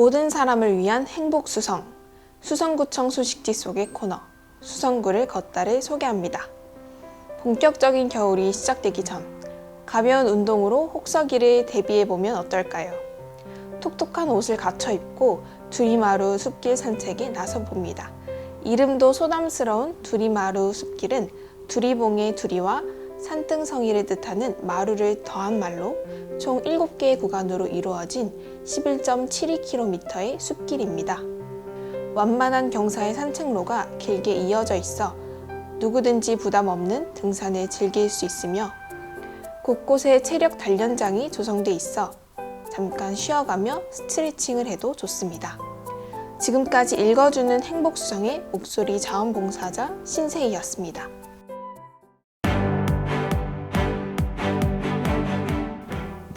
모든 사람을 위한 행복 수성. 수성구청 소식지 속의 코너. 수성구를 걷다를 소개합니다. 본격적인 겨울이 시작되기 전 가벼운 운동으로 혹서기를 대비해 보면 어떨까요? 톡톡한 옷을 갖춰 입고 두리마루 숲길 산책에 나서 봅니다. 이름도 소담스러운 두리마루 숲길은 두리봉의 두리와 산등성이를 뜻하는 마루를 더한 말로 총 7개의 구간으로 이루어진 11.72km의 숲길입니다. 완만한 경사의 산책로가 길게 이어져 있어 누구든지 부담 없는 등산을 즐길 수 있으며 곳곳에 체력 단련장이 조성돼 있어 잠깐 쉬어가며 스트레칭을 해도 좋습니다. 지금까지 읽어주는 행복수성의 목소리 자원봉사자 신세희였습니다.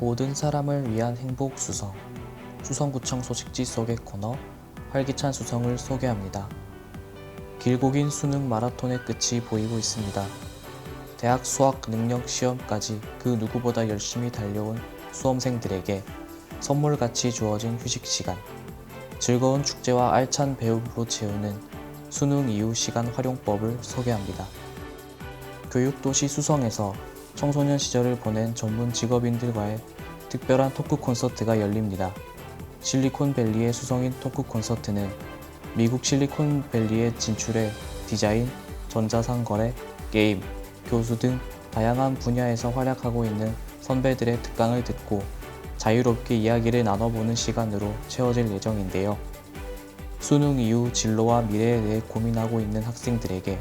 모든 사람을 위한 행복 수성 수성구청 소식지 속의 코너 활기찬 수성을 소개합니다. 길고 긴 수능 마라톤의 끝이 보이고 있습니다. 대학 수학 능력 시험까지 그 누구보다 열심히 달려온 수험생들에게 선물같이 주어진 휴식 시간, 즐거운 축제와 알찬 배움으로 채우는 수능 이후 시간 활용법을 소개합니다. 교육도시 수성에서 청소년 시절을 보낸 전문 직업인들과의 특별한 토크 콘서트가 열립니다. 실리콘밸리의 수성인 토크 콘서트는 미국 실리콘밸리에 진출해 디자인, 전자상거래, 게임, 교수 등 다양한 분야에서 활약하고 있는 선배들의 특강을 듣고 자유롭게 이야기를 나눠보는 시간으로 채워질 예정인데요. 수능 이후 진로와 미래에 대해 고민하고 있는 학생들에게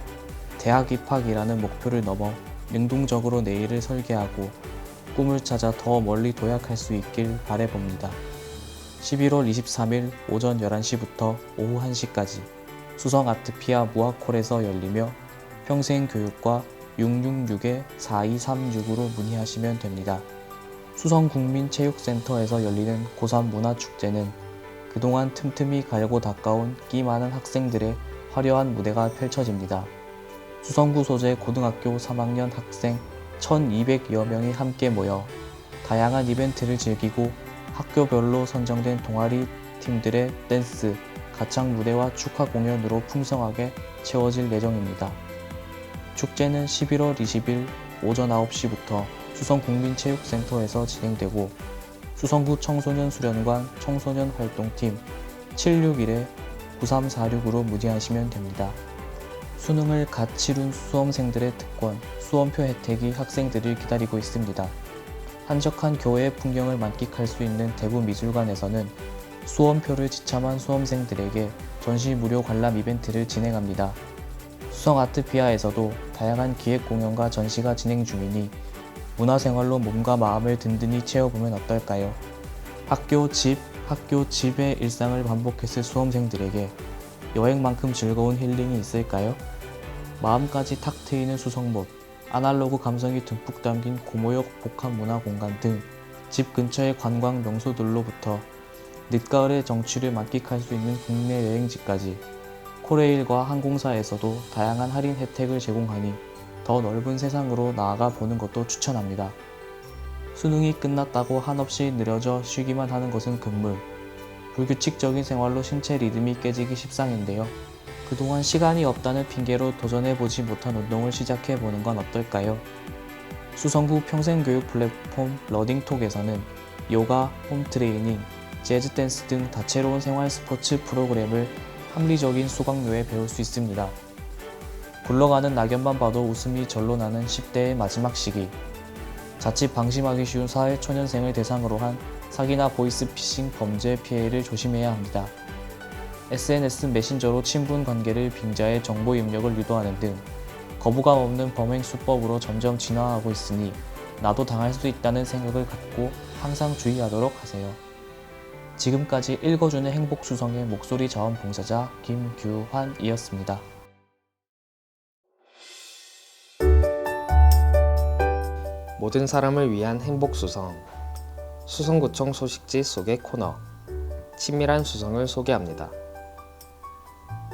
대학 입학이라는 목표를 넘어 능동적으로 내일을 설계하고 꿈을 찾아 더 멀리 도약할 수 있길 바래봅니다. 11월 23일 오전 11시부터 오후 1시까지 수성 아트피아 무학홀에서 열리며 평생교육과 666-4236으로 문의하시면 됩니다. 수성국민체육센터에서 열리는 고3 문화축제는 그동안 틈틈이 갈고 닦아온 끼 많은 학생들의 화려한 무대가 펼쳐집니다. 수성구 소재 고등학교 3학년 학생 1200여 명이 함께 모여 다양한 이벤트를 즐기고 학교별로 선정된 동아리 팀들의 댄스, 가창 무대와 축하 공연으로 풍성하게 채워질 예정입니다. 축제는 11월 20일 오전 9시부터 수성국민체육센터에서 진행되고 수성구 청소년 수련관 청소년 활동팀 761-9346으로 문의하시면 됩니다. 수능을 갓 치룬 수험생들의 특권, 수험표 혜택이 학생들을 기다리고 있습니다. 한적한 교외의 풍경을 만끽할 수 있는 대구 미술관에서는 수험표를 지참한 수험생들에게 전시 무료 관람 이벤트를 진행합니다. 수성 아트피아에서도 다양한 기획 공연과 전시가 진행 중이니 문화생활로 몸과 마음을 든든히 채워보면 어떨까요? 학교, 집, 학교, 집의 일상을 반복했을 수험생들에게 여행만큼 즐거운 힐링이 있을까요? 마음까지 탁 트이는 수성못, 아날로그 감성이 듬뿍 담긴 고모역 복합문화공간 등 집 근처의 관광 명소들로부터 늦가을의 정취를 만끽할 수 있는 국내 여행지까지 코레일과 항공사에서도 다양한 할인 혜택을 제공하니 더 넓은 세상으로 나아가 보는 것도 추천합니다. 수능이 끝났다고 한없이 느려져 쉬기만 하는 것은 금물. 불규칙적인 생활로 신체 리듬이 깨지기 십상인데요. 그동안 시간이 없다는 핑계로 도전해보지 못한 운동을 시작해보는 건 어떨까요? 수성구 평생교육 플랫폼 러닝톡에서는 요가, 홈트레이닝, 재즈 댄스 등 다채로운 생활 스포츠 프로그램을 합리적인 수강료에 배울 수 있습니다. 굴러가는 낙엽만 봐도 웃음이 절로 나는 10대의 마지막 시기. 자칫 방심하기 쉬운 사회 초년생을 대상으로 한 사기나 보이스피싱 범죄 피해를 조심해야 합니다. SNS 메신저로 친분 관계를 빙자해 정보 입력을 유도하는 등 거부감 없는 범행 수법으로 점점 진화하고 있으니 나도 당할 수 있다는 생각을 갖고 항상 주의하도록 하세요. 지금까지 읽어주는 행복수성의 목소리 자원봉사자 김규환이었습니다. 모든 사람을 위한 행복 수성 수성구청 소식지 속의 코너 친밀한 수성을 소개합니다.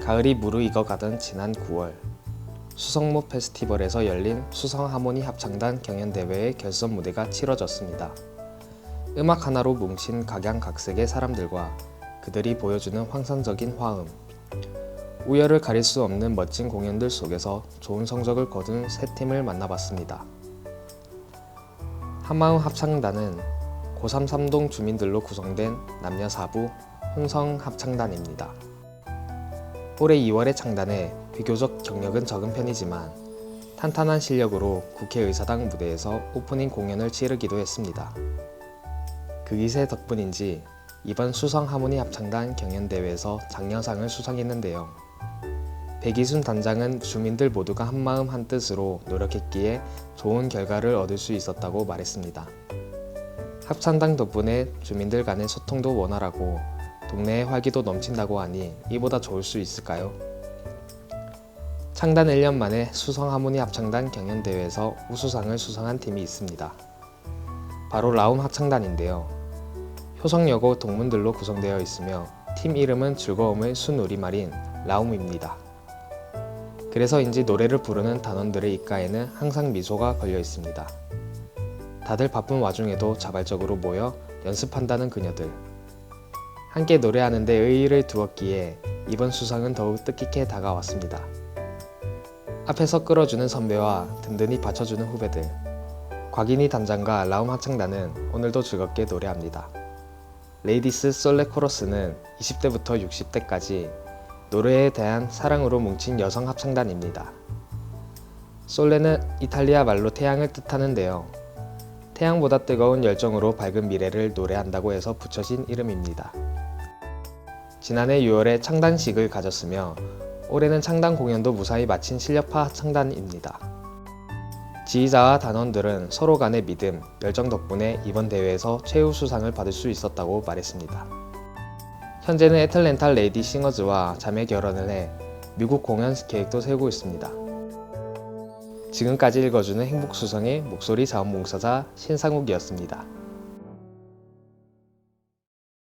가을이 무르익어가던 지난 9월 수성무 페스티벌에서 열린 수성 하모니 합창단 경연대회의 결선 무대가 치러졌습니다. 음악 하나로 뭉친 각양각색의 사람들과 그 그들이 보여주는 환상적인 화음, 우열을 가릴 수 없는 멋진 공연들 속에서 좋은 성적을 거둔 세 팀을 만나봤습니다. 한마음 합창단은 고3 삼동 주민들로 구성된 남녀 4부 혼성 합창단입니다. 올해 2월에 창단해 비교적 경력은 적은 편이지만 탄탄한 실력으로 국회의사당 무대에서 오프닝 공연을 치르기도 했습니다. 그 기세 덕분인지 이번 수성 하모니 합창단 경연대회에서 장려상을 수상했는데요. 백이순 단장은 주민들 모두가 한마음 한뜻으로 노력했기에 좋은 결과를 얻을 수 있었다고 말했습니다. 합창단 덕분에 주민들 간의 소통도 원활하고 동네의 활기도 넘친다고 하니 이보다 좋을 수 있을까요? 창단 1년 만에 수성 하모니 합창단 경연대회에서 우수상을 수상한 팀이 있습니다. 바로 라움 합창단인데요. 효성여고 동문들로 구성되어 있으며 팀 이름은 즐거움의 순우리말인 라움입니다. 그래서인지 노래를 부르는 단원들의 입가에는 항상 미소가 걸려 있습니다. 다들 바쁜 와중에도 자발적으로 모여 연습한다는 그녀들. 함께 노래하는데 의의를 두었기에 이번 수상은 더욱 뜻깊게 다가왔습니다. 앞에서 끌어주는 선배와 든든히 받쳐주는 후배들. 곽인희 단장과 라움 합창단은 오늘도 즐겁게 노래합니다. 레이디스 솔레 코러스는 20대부터 60대까지 노래에 대한 사랑으로 뭉친 여성 합창단입니다. 솔레는 이탈리아 말로 태양을 뜻하는데요. 태양보다 뜨거운 열정으로 밝은 미래를 노래한다고 해서 붙여진 이름입니다. 지난해 6월에 창단식을 가졌으며 올해는 창단 공연도 무사히 마친 실력파 합창단입니다. 지휘자와 단원들은 서로 간의 믿음, 열정 덕분에 이번 대회에서 최우 수상을 받을 수 있었다고 말했습니다. 현재는 애틀랜타 레이디 싱어즈와 자매 결혼을 해 미국 공연 계획도 세우고 있습니다. 지금까지 읽어주는 행복수성의 목소리 자원봉사자 신상욱이었습니다.